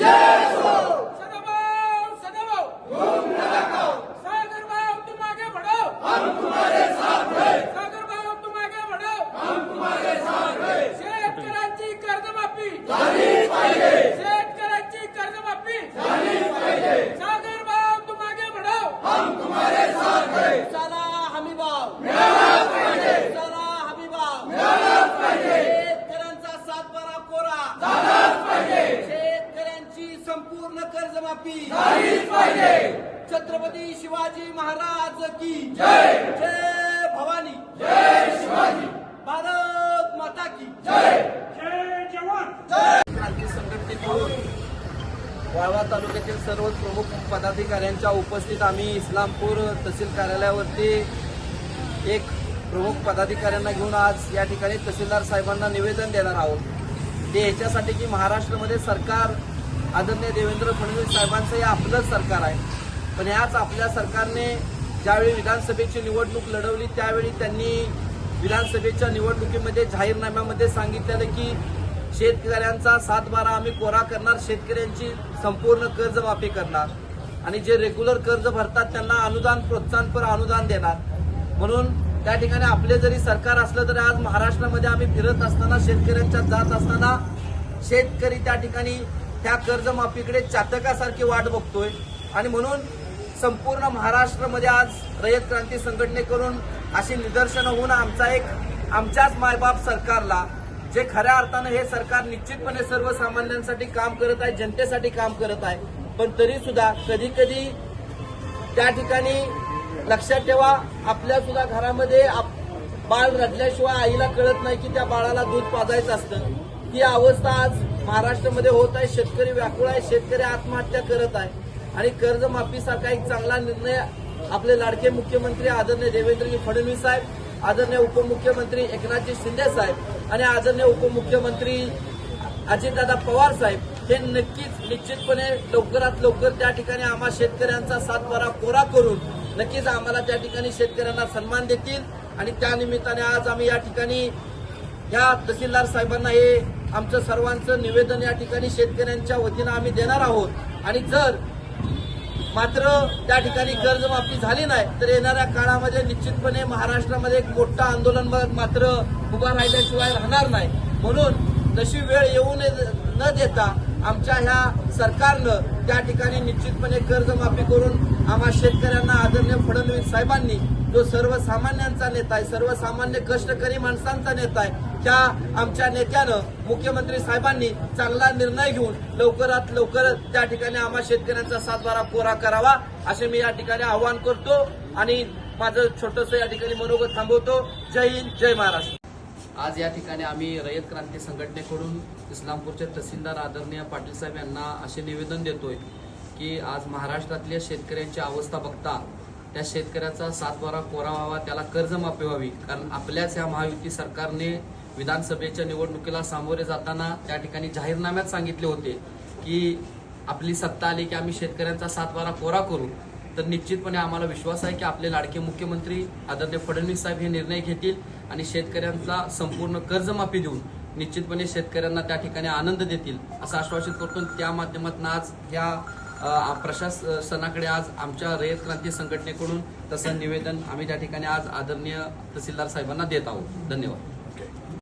Yeah! संपूर्ण कर्जमाफी. झालीच पाहिजे. छत्रपती शिवाजी महाराज की जय. जय भवानी. जय शिवाजी. भारत माता की जय. जय जवान. क्रांती संघटनेकडून वाळवा तालुक्यातील सर्व प्रमुख पदाधिकाऱ्यांच्या उपस्थित आम्ही इस्लामपूर तहसील कार्यालयावरती एक प्रमुख पदाधिकाऱ्यांना घेऊन आज या ठिकाणी तहसीलदार साहेबांना निवेदन देणार आहोत. ते याच्यासाठी की महाराष्ट्रामध्ये सरकार आदरणीय देवेंद्र फडणवीस साहेबांचं हे आपलंच सरकार आहे. पण याच आपल्या सरकारने ज्यावेळी विधानसभेची निवडणूक लढवली त्यावेळी त्यांनी विधानसभेच्या निवडणुकीमध्ये जाहीरनाम्यामध्ये सांगितलेलं की शेतकऱ्यांचा सात बारा आम्ही कोरा करणार शेतकऱ्यांची संपूर्ण कर्जमाफी करणार. आणि जे रेग्युलर कर्ज भरतात त्यांना अनुदान प्रोत्साहनपर अनुदान देणार. म्हणून त्या ठिकाणी आपले जरी सरकार असलं तरी आज महाराष्ट्रामध्ये आम्ही फिरत असताना शेतकऱ्यांच्या जात असताना शेतकरी त्या ठिकाणी त्या कर्जमाफीकडे चातकासारखी वाट बघतोय. आणि म्हणून संपूर्ण महाराष्ट्रामध्ये आज रयत क्रांती संघटनेकडून अशी निदर्शनं होऊन आमचा एक आमच्याच मायबाप सरकारला जे खऱ्या अर्थानं हे सरकार निश्चितपणे सर्वसामान्यांसाठी काम करत आहे जनतेसाठी काम करत आहे. पण तरी सुद्धा कधी कधी त्या ठिकाणी लक्षात ठेवा आपल्या सुद्धा घरामध्ये आप- बाळ रडल्याशिवाय आईला कळत नाही की त्या बाळाला दूध पाजायचं असतं. ही अवस्था आज महाराष्ट्रामध्ये होत आहे. शेतकरी व्याकुळ आहे. शेतकरी आत्महत्या करत आहे. आणि कर्जमाफीसारखा एक चांगला निर्णय आपले लाडके मुख्यमंत्री आदरणीय देवेंद्रजी फडणवीस साहेब आदरणीय उपमुख्यमंत्री एकनाथजी शिंदे साहेब आणि आदरणीय उपमुख्यमंत्री अजितदादा पवार साहेब हे नक्कीच निश्चितपणे लवकरात लवकर त्या ठिकाणी आम्हा शेतकऱ्यांचा सातबारा कोरा करून नक्कीच आम्हाला त्या ठिकाणी शेतकऱ्यांना सन्मान देतील. आणि त्या निमित्ताने आज आम्ही या ठिकाणी या तहसीलदार साहेबांना हे आमचं सर्वांचं निवेदन या ठिकाणी शेतकऱ्यांच्या वतीनं आम्ही देणार आहोत. आणि जर मात्र त्या ठिकाणी कर्जमाफी झाली नाही तर येणाऱ्या काळामध्ये निश्चितपणे महाराष्ट्रामध्ये एक मोठं आंदोलन मात्र उभा राहिल्याशिवाय राहणार नाही. म्हणून तशी वेळ येऊ न देता आमच्या ह्या सरकारनं त्या ठिकाणी निश्चितपणे कर्जमाफी करून आम्हा शेतकऱ्यांना आदरणीय फडणवीस साहेबांनी जो सर्वसामान्यांचा नेता आहे सर्वसामान्य कष्टकरी माणसांचा नेता आहे त्या आमच्या नेत्यानं मुख्यमंत्री साहेबांनी चांगला निर्णय घेऊन लवकरात लवकर त्या ठिकाणी आम्हा शेतकऱ्यांचा सातबारा कोरा करावा असे मी या ठिकाणी आवाहन करतो. आणि माझं छोटंसं या ठिकाणी मनोगत थांबवतो. जय हिंद जय महाराष्ट्र. आज या ठिकाणी आम्ही रयत क्रांती संघटनेकडून इस्लामपूरचे तहसीलदार आदरणीय पाटील साहेब यांना असे निवेदन देतोय की आज महाराष्ट्रातल्या शेतकऱ्यांची अवस्था बघता त्या शेतकऱ्याचा सातबारा कोरा व्हावा त्याला कर्जमाफी व्हावी. कारण आपल्याच या महायुती सरकारने विधानसभेच्या निवडणुकीला सामोरे जाताना त्या ठिकाणी जाहीरनाम्यात सांगितले होते की आपली सत्ता आली की आम्ही शेतकऱ्यांचा सातबारा कोरा करू. तर निश्चितपणे आम्हाला विश्वास आहे की आपले लाडके मुख्यमंत्री आदरणीय फडणवीस साहेब हे निर्णय घेतील आणि शेतकऱ्यांचा संपूर्ण कर्जमाफी देऊन निश्चितपणे शेतकऱ्यांना त्या ठिकाणी आनंद देतील असं आश्वासित करतो. त्या माध्यमातून आज या प्रशासनाकडे आज आमच्या रयत क्रांती संघटनेकडून तसं निवेदन आम्ही त्या ठिकाणी आज आदरणीय तहसीलदार साहेबांना देत आहोत. धन्यवाद.